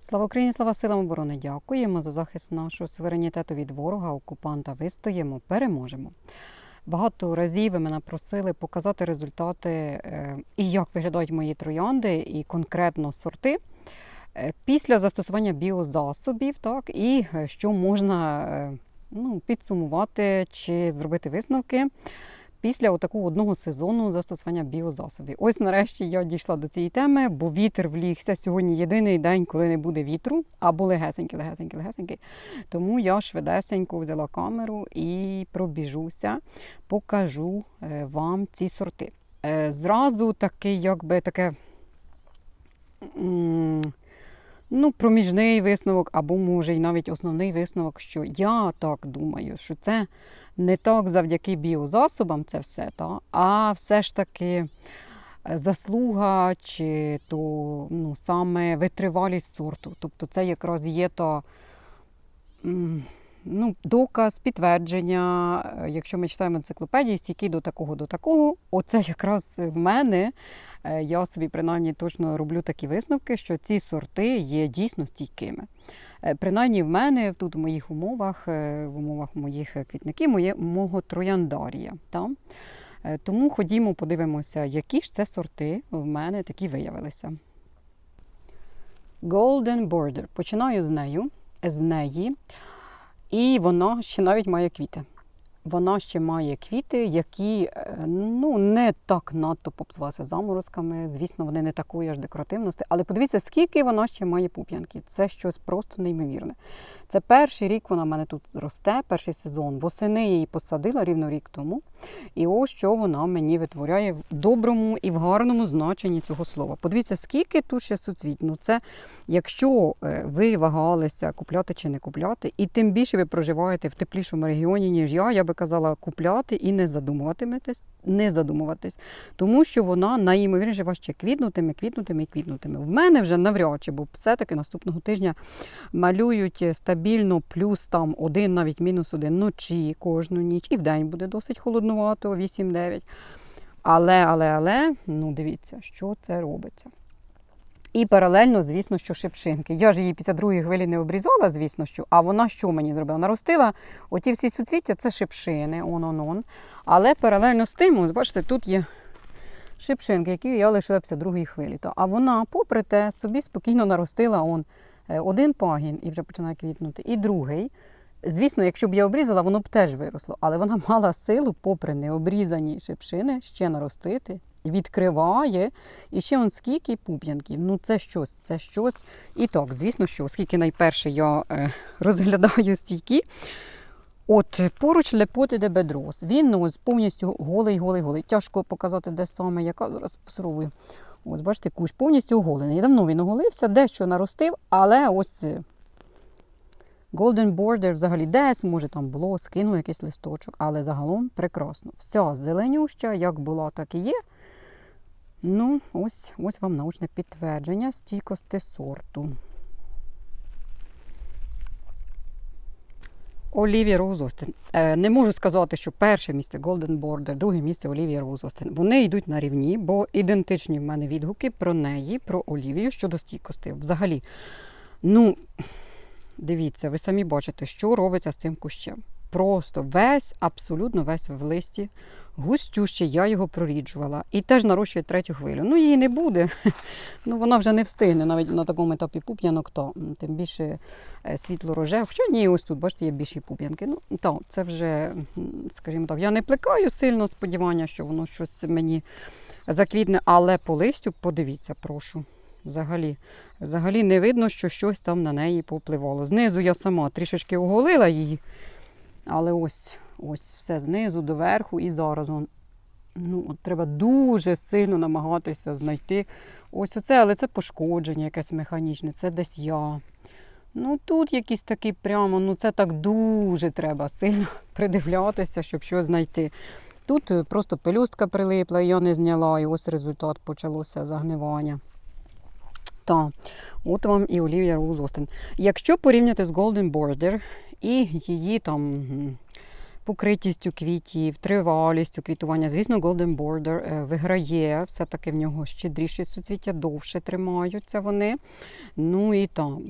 Слава Україні, слава силам оборони! Дякуємо за захист нашого суверенітету від ворога, окупанта. Вистоїмо, переможемо. Багато разів ви мене просили показати результати е, і як виглядають мої троянди, і конкретно сорти е, після застосування біозасобів, так, і е, що можна ну, підсумувати чи зробити висновки після отакого одного сезону застосування біозасобів. Ось нарешті я дійшла до цієї теми, бо вітер влігся сьогодні єдиний день, коли не буде вітру, або легесенький, легесенький, легесенький. Тому я швидесенько взяла камеру і пробіжуся, покажу е, вам ці сорти. Е, Зразу такий, якби таке. Ну, проміжний висновок, або може і навіть основний висновок, що я так думаю, що це не так завдяки біозасобам це все, та, а все ж таки е, заслуга чи то ну, саме витривалість сорту. Тобто це якраз є м, ну, доказ, підтвердження. Е, Якщо ми читаємо енциклопедії, стійкий до такого, до такого, оце якраз в мене. е, Я собі принаймні точно роблю такі висновки, що ці сорти є дійсно стійкими. Е, Принаймні в мене тут у моїх умовах, в умовах моїх квітників, моє, мого трояндарія. Та? Тому ходімо, подивимося, які ж це сорти в мене такі виявилися. Golden Border. Починаю з нею, з неї. І воно ще навіть має квіти. Вона ще має квіти, які е, ну, не так надто попсувалися заморозками. Звісно, вони не такої аж декоративності. Але подивіться, скільки вона ще має пуп'янки. Це щось просто неймовірне. Це перший рік вона в мене тут росте, перший сезон. Восени я її посадила рівно рік тому. І ось що вона мені витворяє в доброму і в гарному значенні цього слова. Подивіться, скільки тут ще суцвіть. Ну це якщо е, ви вагалися купляти чи не купляти, і тим більше ви проживаєте в теплішому регіоні, ніж я, я би казала купляти і не задумуватиметесь, не задумуватись, тому що вона найімовірніше вас ще квітнутиме, квітнутиме і квітнутиме. В мене вже навряд чи, бо все-таки наступного тижня малюють стабільно плюс там один, навіть мінус один вночі кожну ніч, і вдень буде досить холоднувато, 8-9. Але, але, але, ну дивіться, що це робиться. І паралельно, звісно, що шипшинки. Я ж її після другої хвилі не обрізала, звісно, що. А вона що мені зробила? Наростила оті всі суцвіття, це шипшини, он-он-он. Але паралельно з тим, бачите, тут є шипшинки, які я лишила після другої хвилі. А вона, попри те, собі спокійно наростила он, е, один пагін і вже починає квітнути, і другий. Звісно, якщо б я обрізала, воно б теж виросло, але вона мала силу, попри необрізані шипшини, ще наростити, відкриває. І ще он скільки пуп'янків. Ну це щось, це щось. І так, звісно, що, оскільки найперше я е, розглядаю стійки. От поруч лепоти де бедрос. Він ну, повністю голий, голий, голий. Тяжко показати, де саме, яка зараз посуровую. Ось, бачите, кущ повністю оголений. Давно він оголився, дещо наростив, але ось е, Golden Border взагалі десь, може там було, скинули якийсь листочок, але загалом прекрасно. Вся зеленюща, як була, так і є. Ну, ось, ось вам научне підтвердження стійкості сорту. Олівія Роуз Остин. Е, не можу сказати, що перше місце Golden Border, друге місце Олівія Роуз Остин. Вони йдуть на рівні, бо ідентичні в мене відгуки про неї, про Олівію щодо стійкості. Взагалі, ну, дивіться, ви самі бачите, що робиться з цим кущем. Просто весь, абсолютно весь в листі, густющий, я його проріджувала. І теж нарощує третю хвилю. Ну, її не буде. Ну, вона вже не встигне навіть на такому етапі пуп'янок, то тим більше е, світло роже. Хоча ні, ось тут, бачите, є більші пуп'янки. Ну, так, це вже, скажімо так, я не плекаю сильно сподівання, що воно щось мені заквітне, але по листю подивіться, прошу. Взагалі, взагалі не видно, що щось там на неї попливало. Знизу я сама трішечки оголила її, але ось, ось все знизу до верху і зараз. Ну, от треба дуже сильно намагатися знайти. Ось оце, але це пошкодження якесь механічне, це десь я. Ну тут якісь такі прямо, ну це так дуже треба сильно придивлятися, щоб щось знайти. Тут просто пелюстка прилипла, я не зняла, і ось результат почалося загнивання. Так, от вам і Олівія Роуз Остен. Якщо порівняти з Golden Border і її там покритістю квітів, тривалістю квітування. Звісно, Golden Border е, виграє, все-таки в нього щедріші суцвіття, довше тримаються вони. Ну і там.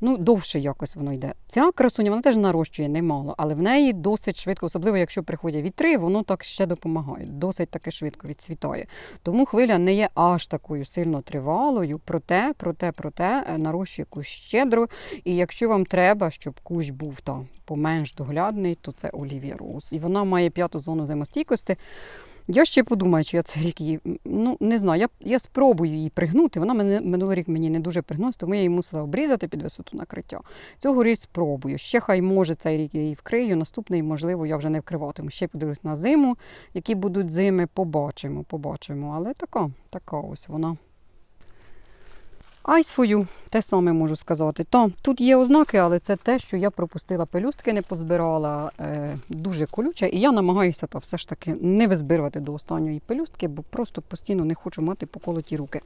Ну, довше якось воно йде. Ця красуня вона теж нарощує немало, але в неї досить швидко, особливо якщо приходять вітри, воно так ще допомагає. Досить таки швидко відцвітає. Тому хвиля не є аж такою сильно тривалою, проте, проте, проте е, нарощує кущ щедро. І якщо вам треба, щоб кущ був там поменш доглядний, то це Олівія Роуз. І вона має п'яту зону зимостійкості. Я ще подумаю, чи я цей рік її. Ну, не знаю, я, я спробую її пригнути. Вона мене минулий рік мені не дуже пригнулася, тому я її мусила обрізати під висоту накриття. Цього річ спробую. Ще хай може цей рік я її вкрию. Наступний, можливо, я вже не вкриватиму. Ще подивлюсь на зиму, які будуть зими, побачимо, побачимо. Але така, така ось вона. А й свою, те саме можу сказати. Та, тут є ознаки, але це те, що я пропустила пелюстки, не позбирала, е, дуже колюче, і я намагаюся то все ж таки не визбирувати до останньої пелюстки, бо просто постійно не хочу мати поколоті руки.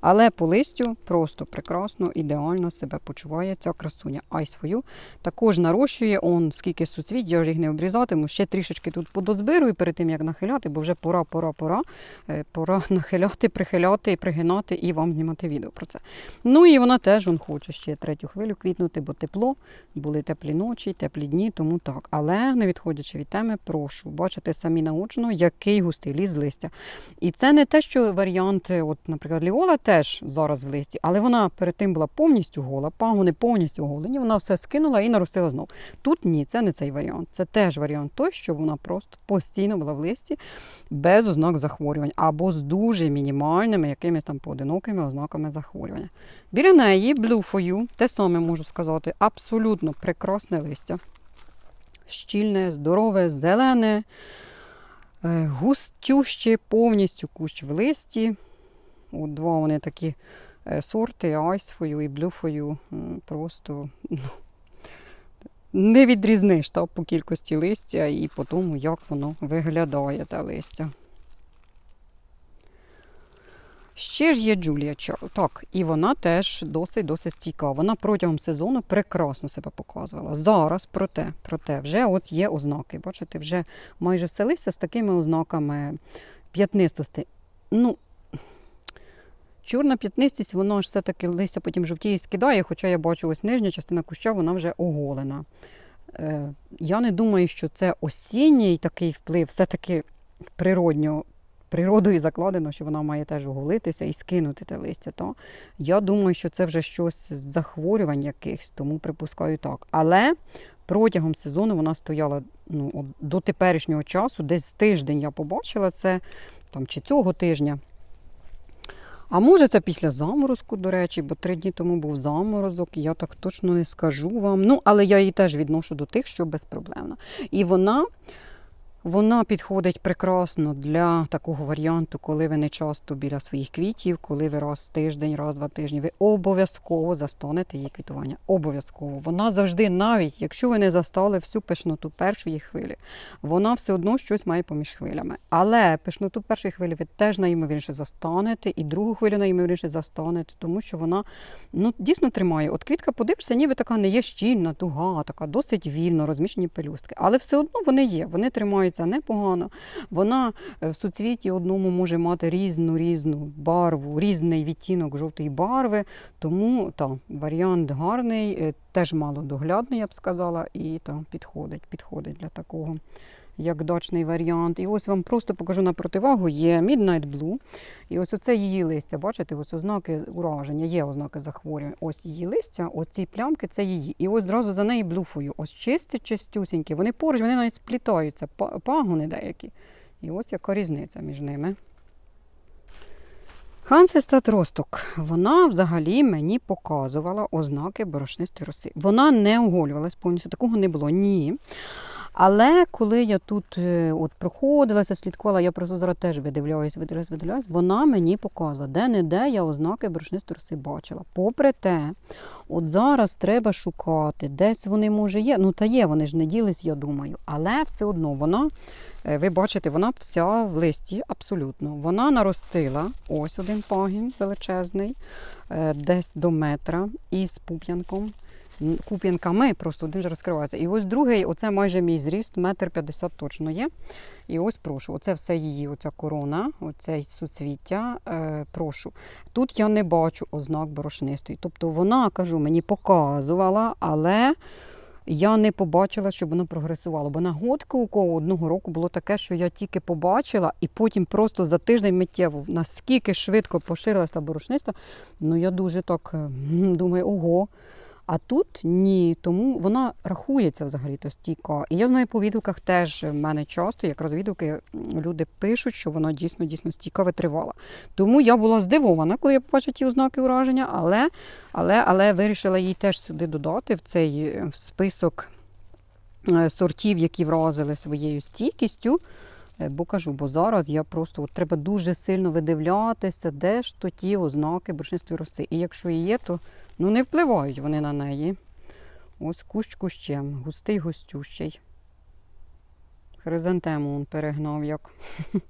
Але по листю просто прекрасно, ідеально себе почуває ця красуня. А й свою також нарощує, он скільки суцвіть, я їх не обрізатиму, ще трішечки тут подозбирую перед тим, як нахиляти, бо вже пора, пора, пора. Е, Пора нахиляти, прихиляти, пригинати і вам знімати відео про це. Ну і вона теж он хоче ще третю хвилю квітнути, бо тепло, були теплі ночі, теплі дні, тому так. Але не відходячи від теми, прошу бачите самі наочно, який густий ліс з листя. І це не те, що варіант, от, наприклад, Ліола теж зараз в листі, але вона перед тим була повністю гола, пагони повністю голені, вона все скинула і наростила знов. Тут ні, це не цей варіант. Це теж варіант той, що вона просто постійно була в листі без ознак захворювань або з дуже мінімальними якимись там поодинокими ознаками захворювання. Біля неї You, те саме можу сказати, абсолютно прекрасне листя. Щільне, здорове, зелене, е, густюще, повністю кущ в листі. От два вони такі е, сорти, You і. М, Просто ну, не відрізниш та, по кількості листя і по тому, як воно виглядає те листя. Ще ж є Джулія. Так, і вона теж досить-досить стійка. Вона протягом сезону прекрасно себе показувала. Зараз, проте, проте, вже от є ознаки. Бачите, вже майже все листя з такими ознаками п'ятнистості. Ну, чорна п'ятнистість, воно ж все-таки листя потім жовтіє скидає, хоча я бачу, ось нижня частина куща, вона вже оголена. Е, я не думаю, що це осінній такий вплив, все-таки природньо природою закладено, що вона має теж оголитися і скинути те листя. То я думаю, що це вже щось з захворювань якихось, тому припускаю так. Але протягом сезону вона стояла ну, до теперішнього часу, десь тиждень я побачила це, там, чи цього тижня. А може це після заморозку, до речі, бо три дні тому був заморозок, і я так точно не скажу вам. Ну, але я її теж відношу до тих, що безпроблемно. І вона. Вона підходить прекрасно для такого варіанту, коли ви не часто біля своїх квітів, коли ви раз тиждень, раз в два тижні, ви обов'язково застанете її квітування. Обов'язково. Вона завжди, навіть якщо ви не застали всю пишноту першої хвилі, вона все одно щось має поміж хвилями. Але пишноту першої хвилі ви теж найімовірніше застанете, і другу хвилю найімовірніше застанете, тому що вона ну, дійсно тримає. От квітка, подивишся, ніби така не є щільна, туга, така досить вільно розміщені пелюстки. Але все одно вони є, вони тримаються непогано. Вона е, в суцвіті одному може мати різну різну барву, різний відтінок жовтої барви. Тому та, варіант гарний, теж мало доглядний, я б сказала, і та, підходить, підходить для такого. Як дачний варіант. І ось вам просто покажу на противагу. Є Midnight Blue. І ось оце її листя. Бачите, ось ознаки ураження, є ознаки захворювання. Ось її листя, ось ці плямки це її. І ось зразу за неї блуфою. Ось чисті, чистюсінькі. Вони поруч, вони навіть сплітаються, пагони деякі. І ось яка різниця між ними. Хансестат Росток, вона взагалі мені показувала ознаки борошнистої роси. Вона не оголювалась повністю, такого не було. Ні. Але коли я тут е, от проходилася, слідкувала, я просто зараз теж видивляюсь, видивляюсь, видивляюсь, вона мені показувала, де-не-де я ознаки борошнистої роси бачила. Попри те, от зараз треба шукати, десь вони може є. Ну та є, вони ж не ділись, я думаю. Але все одно вона, е, ви бачите, вона вся в листі абсолютно. Вона наростила ось один пагін величезний, е, десь до метра із пуп'янком. Куп'янками, просто один же розкривається. І ось другий, оце майже мій зріст, метр п'ятдесят точно є. І ось прошу, оце все її, оця корона, оце суцвіття. Е, прошу. Тут я не бачу ознак борошнистої. Тобто вона, кажу, мені показувала, але я не побачила, щоб воно прогресувало. Бо на годку у кого одного року було таке, що я тільки побачила, і потім просто за тиждень миттєво наскільки швидко поширилася та борошниста, ну я дуже так е, думаю, ого. А тут ні, тому вона рахується взагалі то стійка. І я знаю по відгуках теж в мене часто, якраз відгуки люди пишуть, що вона дійсно дійсно стійка витривала. Тому я була здивована, коли я побачила ті ознаки ураження, але, але, але вирішила її теж сюди додати в цей е, список е, сортів, які вразили своєю стійкістю. Е, Бо кажу, бо зараз я просто от, треба дуже сильно видивлятися, де ж то ті ознаки боршнистої роси. І якщо є, то ну, не впливають вони на неї. Ось кущ кущем, густий густющий. Хризантему он перегнав як.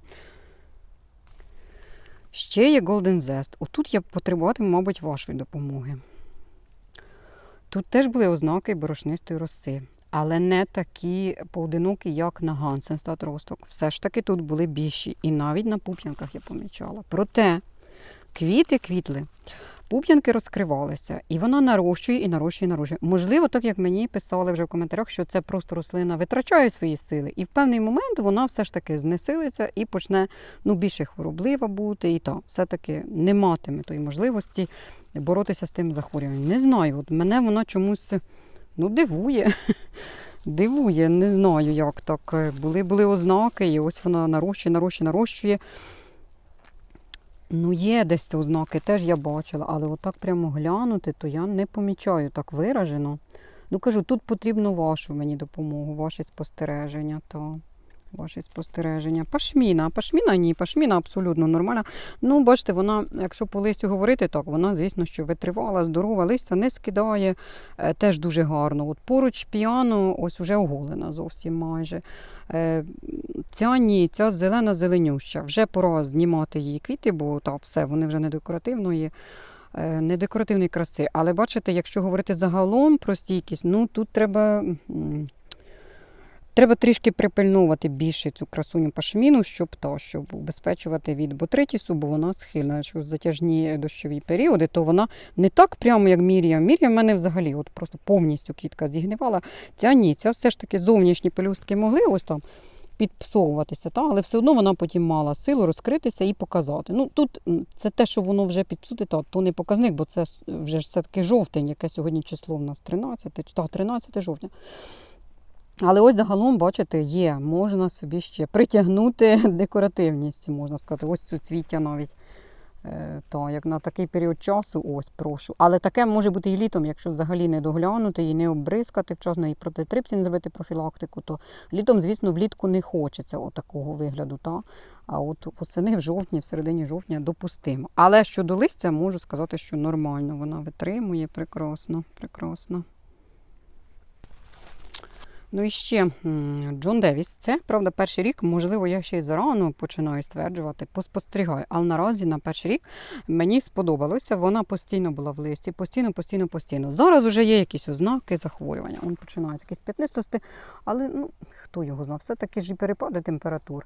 Ще є Golden Zest. Отут я потребуватиму, мабуть, вашої допомоги. Тут теж були ознаки борошнистої роси, але не такі поодинокі, як на Гансен Статросток. Все ж таки тут були більші. І навіть на пуп'янках я помічала. Проте квіти квітли. Пуп'янки розкривалися, і вона нарощує і нарощує, і нарощує. Можливо, так як мені писали вже в коментарях, що це просто рослина витрачає свої сили, і в певний момент вона все ж таки знесилиться і почне ну, більше хвороблива бути, і так, все-таки не матиме тої можливості боротися з тим захворюванням. Не знаю, от мене вона чомусь ну, дивує. Дивує, не знаю, як так. Були, були ознаки, і ось вона нарощує, нарощує, нарощує. Ну, є десь ознаки, теж я бачила, але отак прямо глянути, то я не помічаю так виражено. Ну, кажу, тут потрібно вашу мені допомогу, ваші спостереження. То ваші спостереження. Пашміна, пашміна ні, пашміна абсолютно нормальна. Ну, бачите, вона, якщо по листю говорити, так, вона, звісно, що витривала, здорова, листя не скидає, е, теж дуже гарно. От поруч піано ось уже оголена зовсім майже. Е, Ця ні, ця зелена зеленюща. Вже пора знімати її квіти, бо та, все, вони вже не декоративної. е, Не декоративної краси. Але бачите, якщо говорити загалом про стійкість, ну тут треба, треба трішки припильнувати більше цю красуню пашміну, щоб та, щоб убезпечувати від ботритісу, бо вона схильна. Якщо затяжні дощові періоди, то вона не так прямо, як Мірія. Мірія в мене взагалі от просто повністю квітка зігнивала. Ця ні, ця все ж таки зовнішні пелюстки могли ось там підпсовуватися, та? але все одно вона потім мала силу розкритися і показати. Ну тут це те, що воно вже підпсуте, та, то не показник, бо це вже все-таки жовтень, яке сьогодні число в нас 13, чи- та, 13 жовтня. Але ось загалом, бачите, є, можна собі ще притягнути декоративність, можна сказати, ось цю цвіття навіть. Е, Та, як на такий період часу, ось прошу. Але таке може бути і літом, якщо взагалі не доглянути і не обризкати вчасно, і проти трипсі не зробити профілактику, то літом, звісно, влітку не хочеться такого вигляду. Та? А от восени в жовтні, в середині жовтня допустимо. Але щодо листя, можу сказати, що нормально вона витримує прекрасно, прекрасно. Ну і ще Джон Девіс. Це правда перший рік. Можливо, я ще й зарано починаю стверджувати, поспостерігаю. Але наразі на перший рік мені сподобалося. Вона постійно була в листі, постійно, постійно, постійно. Зараз вже є якісь ознаки захворювання. Он починається якісь п'ятнистості, але ну хто його знав, все-таки ж і перепади температур.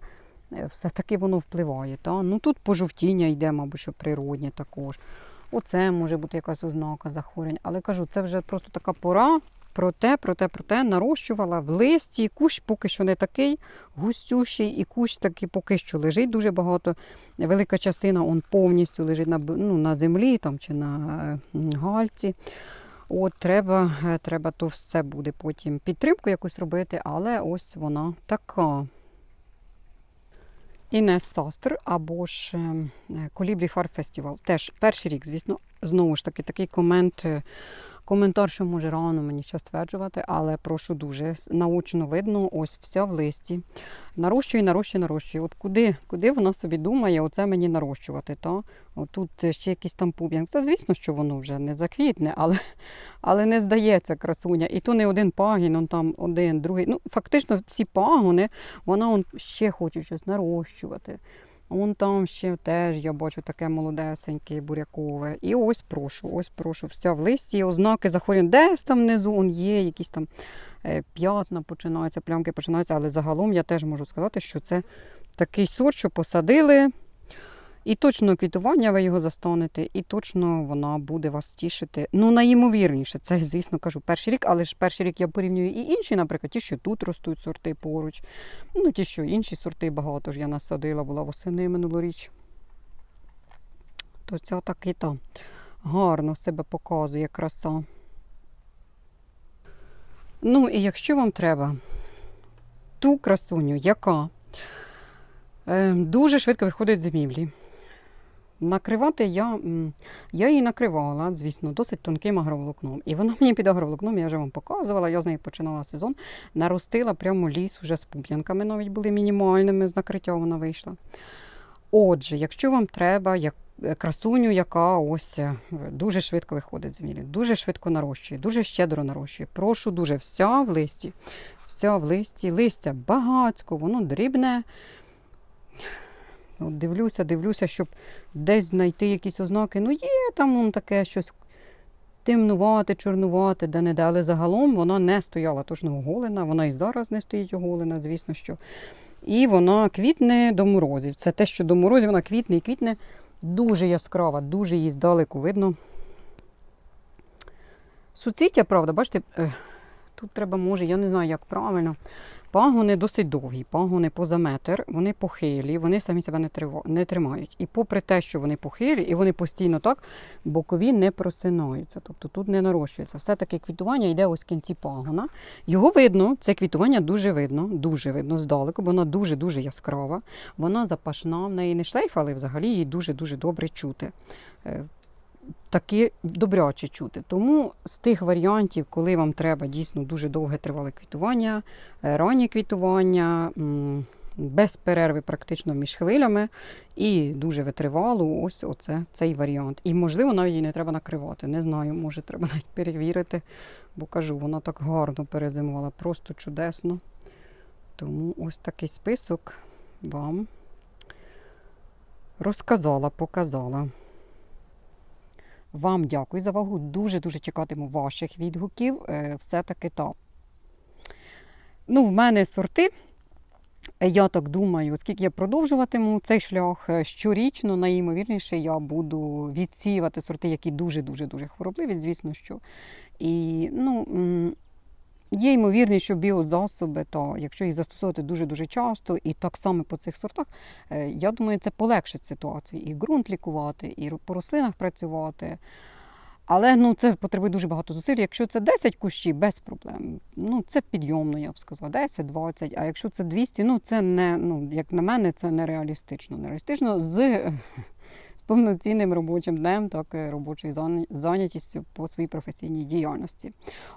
е, Все-таки воно впливає. Та? Ну тут пожовтіння йде, мабуть, що природнє також. Оце може бути якась ознака захворювання. Але кажу, це вже просто така пора. Проте, проте, проте нарощувала в листі. Кущ поки що не такий густющий, і кущ таки поки що лежить дуже багато. Велика частина он повністю лежить на, ну, на землі там, чи на е, гальці. От треба, е, треба то все буде потім підтримку якусь робити, але ось вона така. Інес Састер або ж Колібрі Фар Фестивал. Теж перший рік, звісно, знову ж таки, такий комент, е, коментар, що може рано мені ще стверджувати, але прошу дуже. Наочно видно, ось вся в листі. Нарощує, нарощує, нарощує. От куди, куди вона собі думає, оце мені нарощувати. Та? Тут ще якийсь там пуп'янк. Це звісно, що воно вже не заквітне, але, але не здається красуня. І то не один пагін, он там один, другий. Ну, фактично, ці пагони, вона он ще хоче щось нарощувати. Вон там ще теж я бачу таке молодесеньке, бурякове. І ось прошу, ось прошу, вся в листі, ознаки захворювання. Десь там внизу он є, якісь там е, п'ятна починаються, плямки починаються, але загалом я теж можу сказати, що це такий сорт, що посадили. І точно квітування ви його застанете, і точно вона буде вас тішити. Ну, найімовірніше, це, звісно, кажу, перший рік, але ж перший рік я порівнюю і інші, наприклад, ті, що тут ростуть сорти поруч. Ну, ті, що інші сорти багато ж я насадила, була восени минулоріч. То ця так і та гарно себе показує краса. Ну, і якщо вам треба ту красуню, яка е, дуже швидко виходить з зимівлі. Накривати я, я її накривала, звісно, досить тонким агроволокном. І вона мені під агроволокном, я вже вам показувала, я з нею починала сезон, наростила прямо ліс уже з пуп'янками, навіть були мінімальними, з накриття вона вийшла. Отже, якщо вам треба як, е, красуню, яка ось е, дуже швидко виходить з змілі, дуже швидко нарощує, дуже щедро нарощує, прошу дуже, вся в листі, вся в листі, листя багацько, воно дрібне. От дивлюся, дивлюся, щоб десь знайти якісь ознаки. Ну, є там вон таке щось темнувате, чорнувате, де не де, але загалом вона не стояла точно оголена, вона і зараз не стоїть оголена, звісно що. І вона квітне до морозів. Це те, що до морозів вона квітне і квітне дуже яскрава, дуже її здалеку видно. Суцвіття, правда, бачите, тут треба, може, я не знаю, як правильно. Пагони досить довгі, пагони поза метр, вони похилі, вони самі себе не, не тримають. І попри те, що вони похилі, і вони постійно так, бокові не просинаються. Тобто тут не нарощується. Все-таки квітування йде ось в кінці пагона. Його видно, це квітування дуже видно, дуже видно здалеку, бо вона дуже-дуже яскрава. Вона запашна, в неї не шлейф, але взагалі її дуже-дуже добре чути. Таки добряче чути. Тому з тих варіантів, коли вам треба дійсно дуже довге тривале квітування, е, раннє квітування, без перерви практично між хвилями і дуже витривало, ось оце, цей варіант. І, можливо, навіть її не треба накривати. Не знаю, може, треба навіть перевірити, бо кажу, вона так гарно перезимувала, просто чудесно. Тому ось такий список вам розказала, показала. Вам дякую за увагу. Дуже-дуже чекатиму ваших відгуків. Е, Все-таки так. Ну, в мене сорти. Я так думаю, оскільки я продовжуватиму цей шлях, е, щорічно, найімовірніше, я буду відсіювати сорти, які дуже-дуже дуже хворобливі, звісно, що. І, ну, Є ймовірність, що біозасоби, то якщо їх застосовувати дуже-дуже часто, і так само по цих сортах, е, я думаю, це полегшить ситуацію. І ґрунт лікувати, і по рослинах працювати. Але ну, це потребує дуже багато зусиль. Якщо це 10 кущів, без проблем. Ну, це підйомно, я б сказала, 10-20. А якщо це 200, ну це не, ну, як на мене, це нереалістично. Нереалістично з з повноцінним робочим днем, так і робочою зайнятістю по своїй професійній діяльності.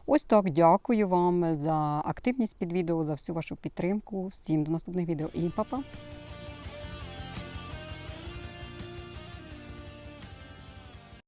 Ось так дякую вам за активність під відео, за всю вашу підтримку. Всім до наступних відео і па-па!